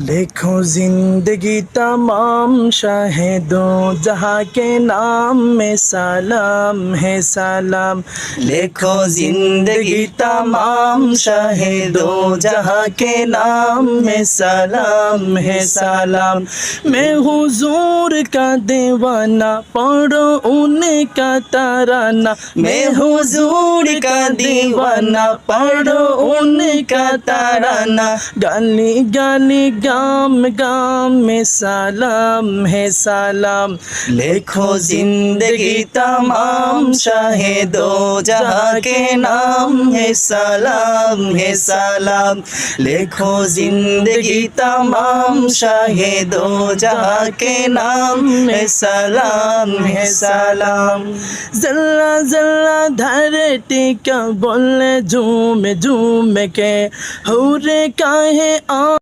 लिखो ज़िंदगी तमाम शाहिदों, जहाँ के नाम में सलाम है सलाम। लिखो ज़िंदगी तमाम शाहिदों, जहाँ के नाम में सलाम है सलाम। मैं हुजूर का देवाना, पढ़ो उनका ताराना। मैं हुजूर का দিওয়ানা পড়ো উনকা তারানা। গালি গালি গাম গাম মে সালাম, হে সালাম। লেখো জিন্দগি তমাম, শাহে দো জাহাকে নাম, হে সালাম হে সালাম। লেখো জিন্দগি তমাম, শাহে দো জাহাকে নাম, হে সালাম হে সালাম। জল্লা জল্লা ধরটি কা बोले झूम झूम के हो रे काहे आ